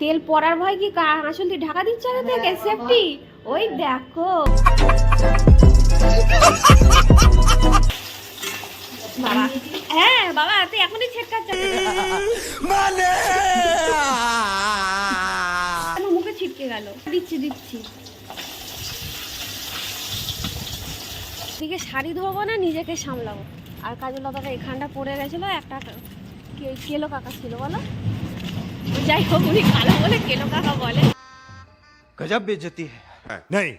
তেল পড়ার ভয় কি কা- আসল দিয়ে ঢাকা দিচ্ছে আগে থেকে সেফটি ওই দেখো। বাবা। হ্যাঁ বাবা তুই এখনই ছেটকাচ্ছে আমার মুখে ছিটকে গেল? দিচ্ছি দিচ্ছি। দিকে শাড়ি ধরবো না নিজেকে সামলাবো। আর কাজলতাটা এখানটা পড়ে গেছিল একটা কে- কেলো কাকা ছিল বলো? যাই হোক উনি কালো বলে কেলো কাকা বলে। গজব বেজতি নেই।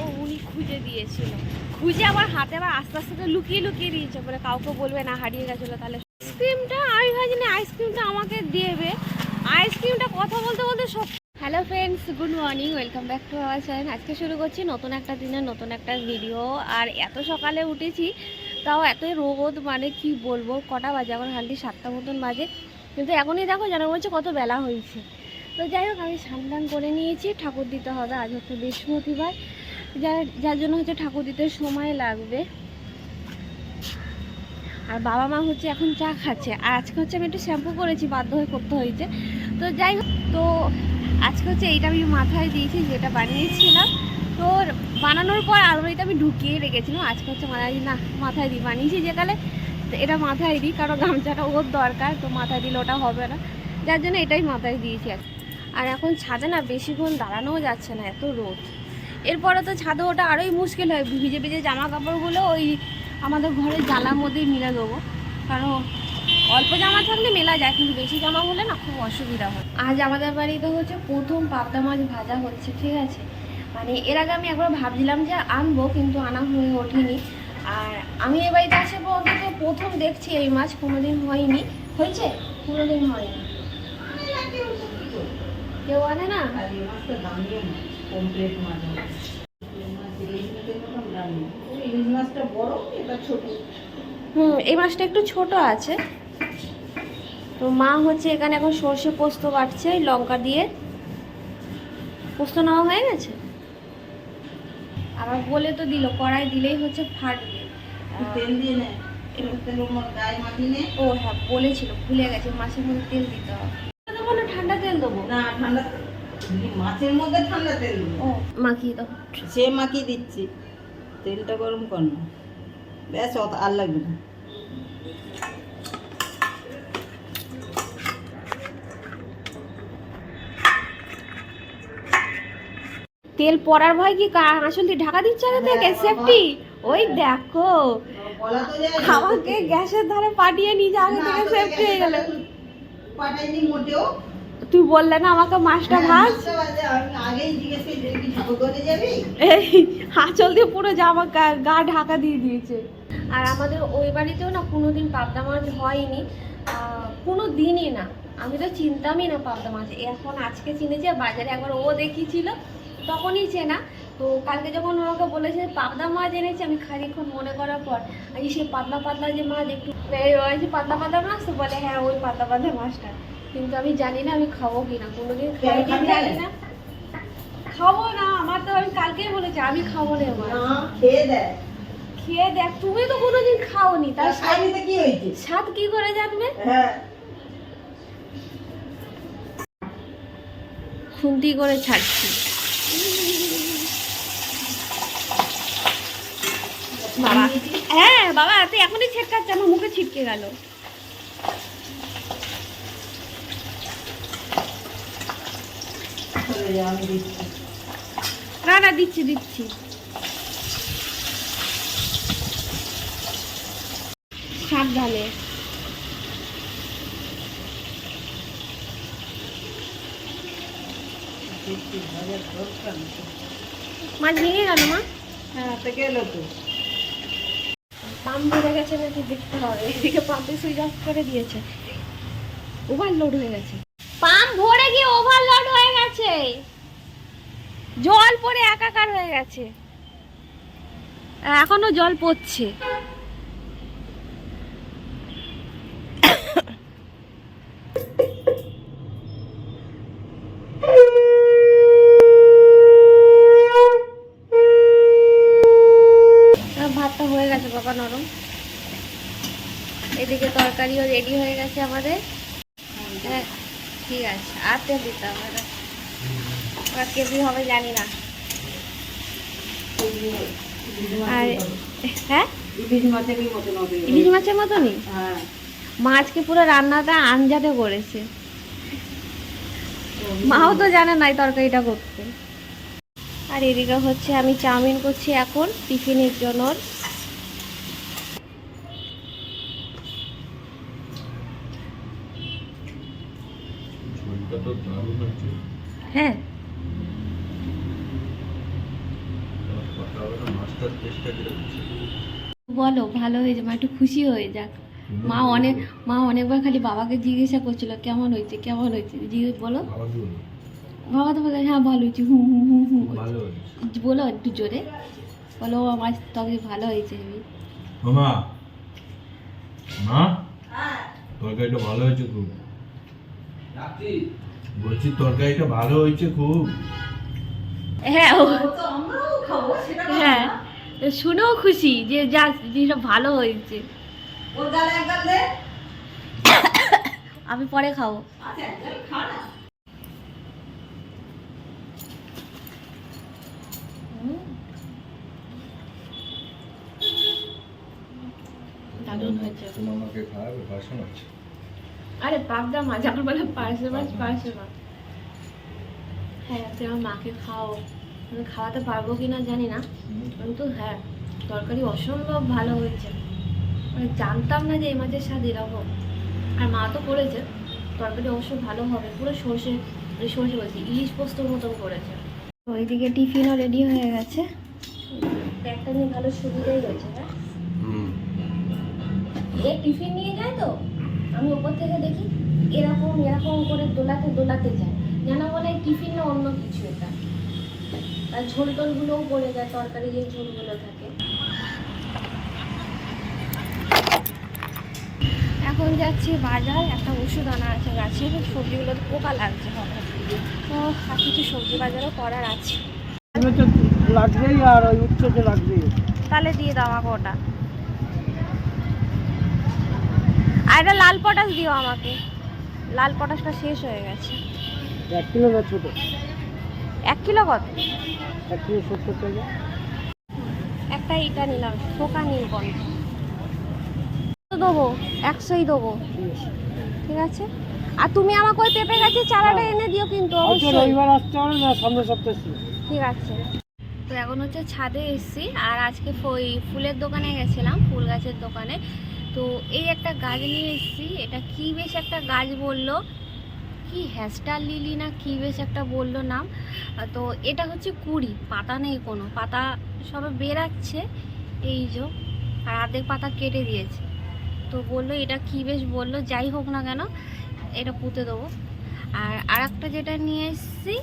ও উনি খুঁজে দিয়েছিল। খুঁজে আমার হাতে আবার আস্তে আস্তে লুকিয়ে লুকিয়ে দিয়েছে বলে কাউকে বলবে না হারিয়ে গেছিল তাহলে। আইসক্রিমটা আমি ভাবিনি আইসক্রিমটা আমাকে দেবে। আইসক্রিমটা কথা বলতে বলতে সব hello friends good morning welcome back to our channel আজকে শুরু করছি নতুন একটা দিনের নতুন একটা ভিডিও আর এত সকালে উঠেছি তাও এতই রোদ মানে কি বলব? কটা বাজে? এখন হালদি সাতটা মতন বাজে। কিন্তু এখনই দেখো জানা বলছে কত বেলা হয়েছে। তো যাই হোক, আমি স্নান করে নিয়েছি। ঠাকুর দিতে হবে আজ হচ্ছে বৃহস্পতিবার। যার যার জন্য হচ্ছে ঠাকুর দিতে সময় লাগবে। আর বাবা মা হচ্ছে এখন চা খাচ্ছে। আর আজকে হচ্ছে আমি একটু শ্যাম্পু করেছি, বাধ্য হয়ে করতে হয়েছে। তো যাই হোক, তো আজকে হচ্ছে এইটা আমি মাথায় দিয়েছি, যেটা বানিয়েছিলাম। তো বানানোর পর আলমারিটা আমি ঢুকিয়ে রেখেছিলাম। আজকে হচ্ছে মাথায় না, মাথায় দিই বানিয়েছি যেকালে এটা মাথায় দিই কারণ গামছাটা ওর দরকার, তো মাথায় দিলে ওটা হবে না। যার জন্য এটাই মাথায় দিয়েছি আজকে আর এখন ছাদে না বেশিক্ষণ দাঁড়ানোও যাচ্ছে না, এত রোদ। এরপরে তো ছাদে ওটা আরোই মুশকিল হয়, ভিজে ভিজে জামা কাপড়গুলো ওই আমাদের ঘরের জানার মধ্যেই মিলে দেবো। কারণ অল্প জামা থাকলে মেলা যায়, কিন্তু বেশি জামা হলে না খুব অসুবিধা হয়। আজ আমাদের বাড়িতে হচ্ছে প্রথম পাবদা মাছ ভাজা হচ্ছে, ঠিক আছে? মানে এর আগে আমি একবার ভাবছিলাম যে আনব কিন্তু আনা হয়ে ওঠেনি। আর আমি এ বাড়িতে আসে পর্যন্ত প্রথম দেখছি এই মাছ কোনোদিন হয়নি। হয়েছে? কোনোদিন হয়নি। কেউ আনে না? হুম এই মাছটা একটু ছোট আছে। তো মা হচ্ছে এখানে এখন সর্ষে পোস্ত বাটছে লঙ্কা দিয়ে। পোস্ত নেওয়া হয়ে গেছে? আবার বলে তো দিল কড়াই দিলেই হচ্ছে ফাটবে তেল দিয়ে নে ও হ্যাঁ বলেছিল ভুলে গেছে মাছের মধ্যে তেল দিতে হবে। ঠান্ডা তেল দেবো? না ঠান্ডা মাছের মধ্যে ঠান্ডা তেল দেবো। ও মাখিয়ে দাও। সে মাখিয়ে দিচ্ছি। তেলটা গরম কর না। ব্যাস অত আর লাগবে না। তেল পড়ার ভয় কি কা- আসল দিয়ে ঢাকা দিচ্ছে আগে থেকে? সেফটি ওই দেখো। আমাকে গ্যাসের ধারে পাঠিয়ে নিজে আগে থেকে সেফটি হয়ে গেল। পাঠাইনি মোটেও। তুই বললে না আমাকে মাছটা ভাজ। মাছটা ভাজা, আঁচল দিয়ে পুরো জামা গা- গা ঢাকা দিয়ে দিয়েছে। আর আমাদের ওই বাড়িতেও না কোনোদিন পাবদা মাছ হয়নি। কোনো দিনই না। আমি তো চিনতামই না পাবদা মাছ। এখন আজকে চিনেছি বাজারে একবার ও দেখিয়েছিল। তখনই চেনা। তো কালকে যখন ও আমাকে বলেছে পাবদা মাছ এনেছে আমি খানিক্ষণ মনে করার পর আজ সেই পাতলা পাতলা যে মাছ একটু ওই পাতলা পাতলা মাছ? তো বলে হ্যাঁ ওই পাতলা পাতলা মাছটা। কিন্তু আমি জানি না আমি খাব কিনা কোনোদিন কেন খাইনি খাবি? না? জানি না। খাব না আমার তো আমি কালকেই বলেছি আমি খাব না না খেয়ে দেয় খেয়ে দেখ তুমি তো কোনোদিন খাওনি। তার খাইনিতে কি হয়েছে? স্বাদ কি করে জানবে? হ্যাঁ। খুন্তি করে ছাড়ছি। বাবা। হ্যাঁ বাবা, তুই এখনই ছেটকাচ্ছে আমার মুখে ছিটকে গেল। না না, দিচ্ছি দিচ্ছি। সাবধানে দিচ্ছি ভাজার দরকার নেই। মাছ ভেঙে গেল মা? হ্যাঁ তো গেলো তো। পাম্প বেড়ে গেছে নাকি দেখতে হবে। এদিকে পাম্পে সুইচ অফ করে দিয়েছে। ওভারলোড হয়ে গেছে। পাম্প ভরে গিয়ে ওভারলোড হয়ে গেছে। জল পড়ে একাকার হয়ে গেছে। এখনও জল পড়ছে। হয়ে গেছে বাবা নরম। এদিকে তরকারিও রেডি হয়ে গেছে আমাদের। হ্যাঁ ঠিক আছে আর তেল দিতে হবে না এবার কেজি হবে জানি না। আর হ্যাঁ? ইলিশ মাছের মতনই? হ্যাঁ। মাছকে পুরো রান্নাটা আঞ্জাতে করেছে। মাও তো জানে নাই তরকারিটা করতে। আর এদিকে হচ্ছে আমি চাউমিন করছি এখন টিফিনের জন্য ওর। ঝোলটা তো দারুণ হয়েছে হ্যাঁ। বলো ভালো হয়েছে মা একটু খুশি হয়ে যাক। মা অনেক মা অনেকবার খালি বাবাকে জিজ্ঞাসা করছিল কেমন হয়েছে কেমন হয়েছে? জিজ্ঞেস বলো। বাবা তো বলে হ্যাঁ ভালো হয়েছে হুম হুম করছে। হয়েছে। বলো একটু জোরে। বলো আমার তবে ভালো হয়েছে মা। তরকারিটা ভালো হয়েছে খুব। বলছি তরকারিটা ভালো হয়েছে খুব। হ্যাঁ ও তো আমরাও খাব সেটা হ্যাঁ শুনেও খুশি যে যা জিনিসটা ভালো হয়েছে। ওর গালে এক দে। আমি পরে খাব। আচ্ছা খা না। দারুণ হয়েছে। তোমার মাকে খাওয়াবে বাসন আছে। আরে পাবদা মাছ আমার বলে পার্সে মাছ পার্সে মাছ হ্যাঁ তুই আমার মাকে খাও। আমি খাওয়াতে পারব কি না জানি না কিন্তু হ্যাঁ তরকারি অসম্ভব ভালো হয়েছে। মানে জানতাম না যে এই মাছের স্বাদ এরকম। আর মা তো করেছে তরকারি অবশ্য ভালো হবে পুরো সর্ষে সর্ষে বলছি ইলিশ পোস্তর মতন করেছে। ওইদিকে টিফিনও রেডি হয়ে গেছে। একটা নিয়ে ভালো সুবিধাই হয়েছে হ্যাঁ? এ টিফিন নিয়ে যায় তো? আমি ওপর থেকে দেখি এরকম এরকম করে দোলাতে দোলাতে যায়। যেন বলে টিফিন না অন্য কিছু এটা। আর ঝোল টোলগুলোও পড়ে যায় তরকারি যে ঝোলগুলো থাকে। এখন যাচ্ছি বাজার একটা ওষুধ আনা আছে গাছে সবজিগুলোতে পোকা লাগছে হবে তো আর কিছু সবজি বাজারও করার আছে। লাগবেই আর ওই উচ্চতে লাগবেই তাহলে দিয়ে দাও আমাকে ওটা। আর একটা লাল পটাশ দিও আমাকে। লাল পটাশটা শেষ হয়ে গেছে। এক কিলো না ছোটো? এক কিলো কত? এক কিলো সত্তর টাকা। একটা এটা নিলাম পোকা নীল কণ্ঠ দেবো একশোই দেবো। ঠিক আছে? আর তুমি আমাকে ওই পেঁপে গাছের চারাটা এনে দিও কিন্তু রবিবার আসতে হবে না সামনের সপ্তাহে ঠিক আছে। তো এখন হচ্ছে ছাদে এসেছি আর আজকে ওই ফুলের দোকানে গেছিলাম ফুল গাছের দোকানে। তো এই একটা গাছ নিয়ে এসেছি। এটা কি বেশ একটা গাছ বলল? কি হ্যাস্টার লিলি না কি বেশ একটা বলল নাম? তো এটা হচ্ছে কুড়ি, পাতা নেই কোনো। পাতা সবে বেরাচ্ছে, এই যে। আর অর্ধেক পাতা কেটে দিয়েছে। তো বলল এটা কি বেশ বলল, যাই হোক না কেন, এটা পুঁতে দেবো। আর আরেকটা যেটা নিয়ে এসেছি,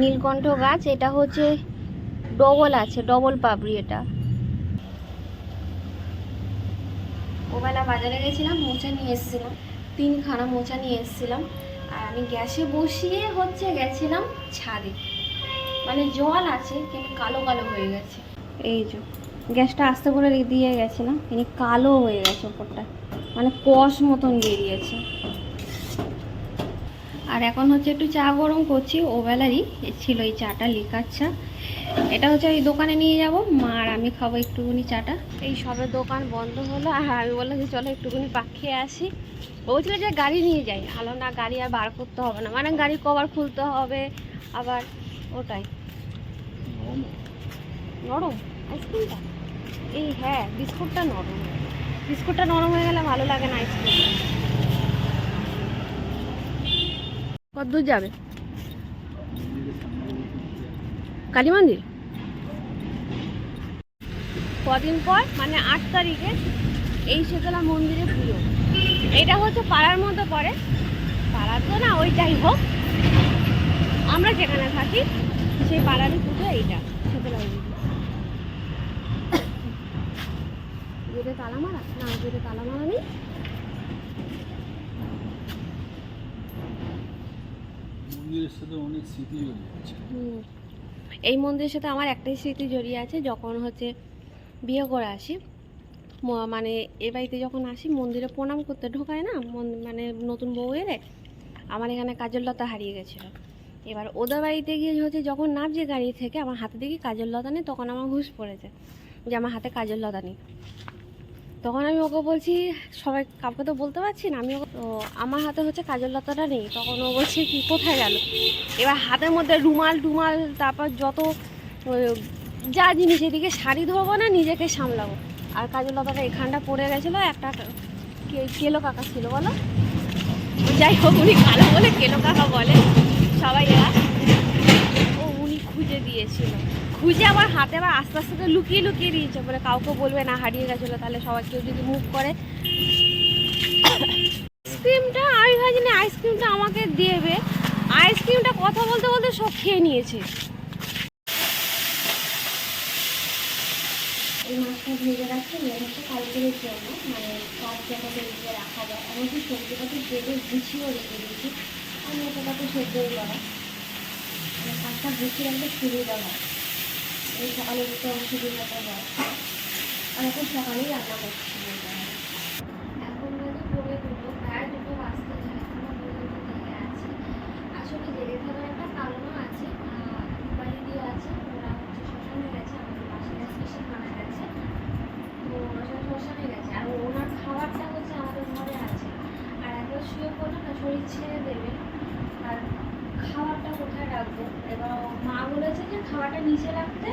নীলকণ্ঠ গাছ, এটা হচ্ছে ডবল আছে, ডবল পাবড়ি এটা। ওবেলা বাজারে গেছিলাম, মোচা নিয়ে এসেছিলাম। তিনখানা মোচা নিয়ে এসেছিলাম। আর আমি গ্যাসে বসিয়ে হচ্ছে গেছিলাম ছাদে। মানে জল আছে, কিন্তু কালো কালো হয়ে গেছে। এই যে, গ্যাসটা আস্তে করে দিয়ে গেছিলাম কিন্তু কালো হয়ে গেছে ওপরটা। মানে কষ মতন বেরিয়েছে। আর এখন হচ্ছে একটু চা গরম করছি, ওবেলারই ছিল এই চাটা, লিকার চা। এটা হচ্ছে এই দোকানে নিয়ে যাব মা আর আমি খাব একটুখানি চাটা। এই সবের দোকান বন্ধ হলো আর আমি বললাম যে চলো একটুখানি পাক খেয়ে আসি। বলছিল যে গাড়ি নিয়ে যাই। ভালো না গাড়ি আর বার করতে হবে না। মানে গাড়ির কভার খুলতে হবে আবার ওটাই। নরম? আইসক্রিমটা? এই হ্যাঁ বিস্কুটটা নরম। বিস্কুটটা নরম হয়ে গেলে ভালো লাগে না আইসক্রিম। কতদূর যাবে? কালী মন্দির? কদিন পর মানে আট তারিখে এই শীতলা মন্দিরে পুজো। এটা হচ্ছে পাড়ার মতো পড়ে পাড়ার তো না ওই যাই হোক। আমরা যেখানে থাকি সেই পাড়ারই পুজো এইটা শীতলা মন্দির। গেটে তালা মারা? না গেটে তালা মারা নেই। মন্দিরের সাথে অনেক স্মৃতি জড়িয়ে আছে। এই মন্দিরের সাথে আমার একটাই স্মৃতি জড়িয়ে আছে, যখন হচ্ছে বিয়ে করে আসি মানে এ বাড়িতে যখন আসি, মন্দিরে প্রণাম করতে ঢোকায় না, মন- নতুন বউ এলে, আমার এখানে কাজল লতা হারিয়ে গেছিল। এবার ওদের বাড়িতে গিয়ে হচ্ছে যখন নামছে গাড়ি থেকে, আমার হাতে দেখি কাজল লতা নেই, তখন আমার ঘুষ পড়েছে যে আমার হাতে কাজল লতা নেই। তখন আমি ওকে বলছি, সবাই কাউকে তো বলতে পারছি না, আমি তো আমার হাতে হচ্ছে কাজল লতাটা নেই, তখন ও বলছে, কি, কোথায় গেল? এবার হাতের মধ্যে রুমাল টুমাল, তারপর যত যা জিনিস এদিকে শাড়ি ধরবো না, নিজেকে সামলাবো। আর কাজল লতাটা এখানটা পড়ে গেছিল, একটা কেলো কাকা ছিল, বলো? যাই হোক, উনি কালো বলে কেলো কাকা বলে, সবাই এরা। ও, উনি খুঁজে দিয়েছিল। খুঁজে আবার হাতে আবার আস্তে আস্তে লুকিয়ে লুকিয়ে দিয়েছে বলে কাউকে বলবে না, হারিয়ে গেছিল, তাহলে সবাই কেউ যদি মুভ করে। আইসক্রিমটা আমি ভাবিনি আইসক্রিমটা আমাকে দেবে। আইসক্রিমটা কথা বলতে বলতে সব খেয়ে নিয়েছে। মাছটা ভেজে রাখছি মানে রেখে যায়। এমনকি করা। মানে এই সকালে উঠতে অসুবিধাটা হয় আর এখন সকালেই রান্না করছি বলতে হবে। এখন বাজে পড়ে দুটো প্রায় দুটো বাজতে যায় এখনও পর্যন্ত জেগে আছি আসলে জেগে থাকার একটা কারণও আছে আহ, বাড়ি দিয়ে আছে ওরা হচ্ছে শ্মশানে গেছে আমাদের পাশে স্পেশাল মারা গেছে তো ওরা সবাই শ্মশানে গেছে আর ওনার খাবারটা হচ্ছে আমাদের ঘরে আছে আর একবার শুয়ে পড়লে না শরীর ছেড়ে দেবে আর খাবারটা কোথায় রাখব? এবার মা বলেছে যে খাবারটা নিচে রাখতে।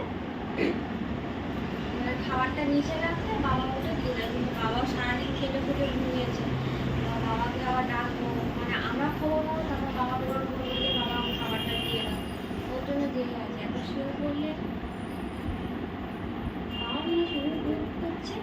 খাবারটা নিচে রাখতে বাবা ওটা দেয় কিন্তু বাবাও সারাদিন খেটে খুঁটে ঘুমিয়েছে। বাবাকে আবার ডাকবো। মানে আমরা নেব তারপর বাবা বলব যে বাবা খাবারটা দিয়ে দাও। ওর জন্য দেরি আছে এত শুয়ে করলে বাবা মনে শুরু করছে